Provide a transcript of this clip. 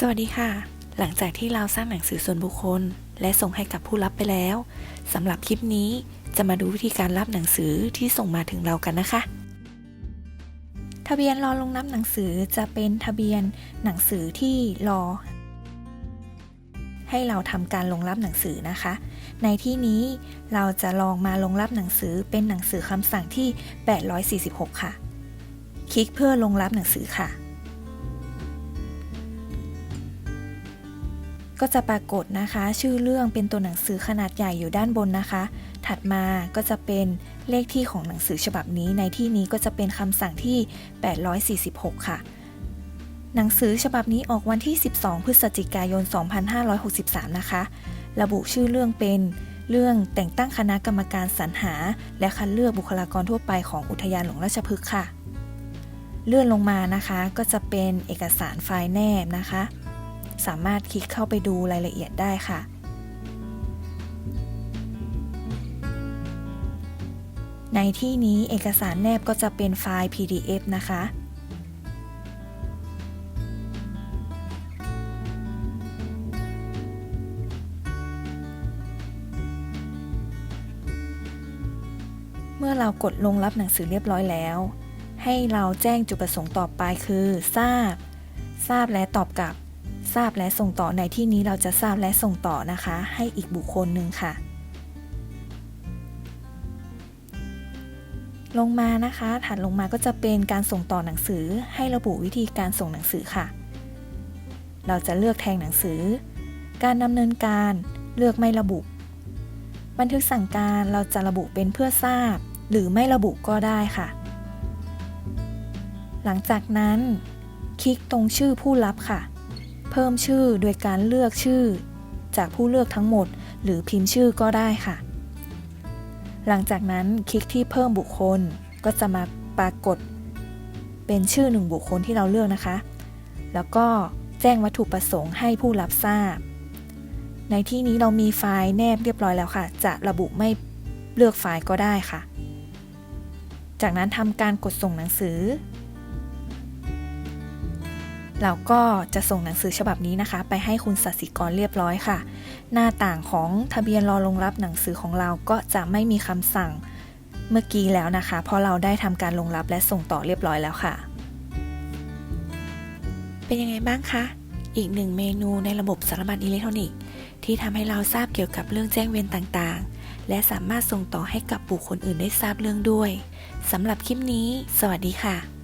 สวัสดีค่ะ หลังจากที่เราสร้างหนังสือส่วนบุคคล และส่งให้กับผู้รับไปแล้วสำหรับคลิปนี้จะมาดูวิธีการรับหนังสือที่ส่งมาถึงเรากันนะคะ ทะเบียนรอลงนับหนังสือจะเป็นทะเบียนหนังสือที่รอ ให้เราทำการลงรับหนังสือนะคะ ในที่นี้เราจะลองมาลงรับหนังสือเป็นหนังสือคำสั่งที่ 846 ค่ะ คลิกเพื่อลงรับหนังสือค่ะ ก็จะปรากฏนะคะ ชื่อเรื่องเป็นตัวหนังสือขนาดใหญ่อยู่ด้านบนนะคะ ถัดมาก็จะเป็นเลขที่ของหนังสือฉบับนี้ ในที่นี้ก็จะเป็นคำสั่งที่ 846 ค่ะ หนังสือฉบับนี้ออกวันที่ 12 พฤศจิกายน 2563 นะคะ ระบุชื่อเรื่องเป็นเรื่องแต่งตั้งคณะกรรมการสรรหา และคัดเลือกบุคลากรทั่วไปของอุทยานหลวงราชพฤกษ์ค่ะ เลื่อนลงมานะคะก็จะเป็นเอกสารไฟล์แนบนะคะ สามารถคลิกเข้าไปดูรายละเอียดได้ค่ะ ในที่นี้เอกสารแนบก็จะเป็นไฟล์ PDF นะคะเมื่อเรากดลงรับหนังสือเรียบร้อยแล้ว ให้เราแจ้งจุดประสงค์ต่อไปคือ ทราบ ทราบและตอบกลับ ทราบและส่งต่อในที่นี้เราจะทราบและส่งต่อนะคะ ให้อีกบุคคลหนึ่งค่ะ ลงมานะคะถัดลงมาก็จะเป็นการส่งต่อหนังสือให้ระบุวิธีการส่งหนังสือค่ะ เราจะเลือกแทงหนังสือ การดำเนินการเลือกไม่ระบุ บันทึกสั่งการเราจะระบุเป็นเพื่อทราบ หรือไม่ระบุก็ได้ค่ะ หลังจากนั้น คลิกตรงชื่อผู้รับค่ะ พิ่มชื่อโดยการเลือกชื่อ จากผู้เลือกทั้งหมด หรือพิมพ์ชื่อก็ได้ค่ะ หลังจากนั้นคลิกที่เพิ่มบุคคลก็จะมาปรากฏ เป็นชื่อหนึ่งบุคคลที่เราเลือกนะคะ แล้วก็แจ้งวัตถุประสงค์ให้ผู้รับทราบ ในที่นี้เรามีไฟล์แนบเรียบร้อยแล้วค่ะ จะระบุไม่เลือกไฟล์ก็ได้ค่ะ จากนั้นทำการกดส่งหนังสือ เราก็จะส่งหนังสือฉบับนี้นะคะ ไปให้คุณสัสิกรเรียบร้อยค่ะ หน้าต่างของทะเบียนรอลงรับหนังสือของเราก็จะไม่มีคำสั่งเมื่อกี้แล้วนะคะ เพราะเราได้ทำการลงรับและส่งต่อเรียบร้อยแล้วค่ะ เป็นยังไงบ้างคะ อีกหนึ่งเมนูในระบบสารบัญอิเล็กทรอนิกส์ที่ทำให้เราทราบเกี่ยวกับเรื่องแจ้งเวรต่างๆ และสามารถส่งต่อให้กับบุคคลอื่นได้ทราบเรื่องด้วยสำหรับคลิปนี้ สวัสดีค่ะ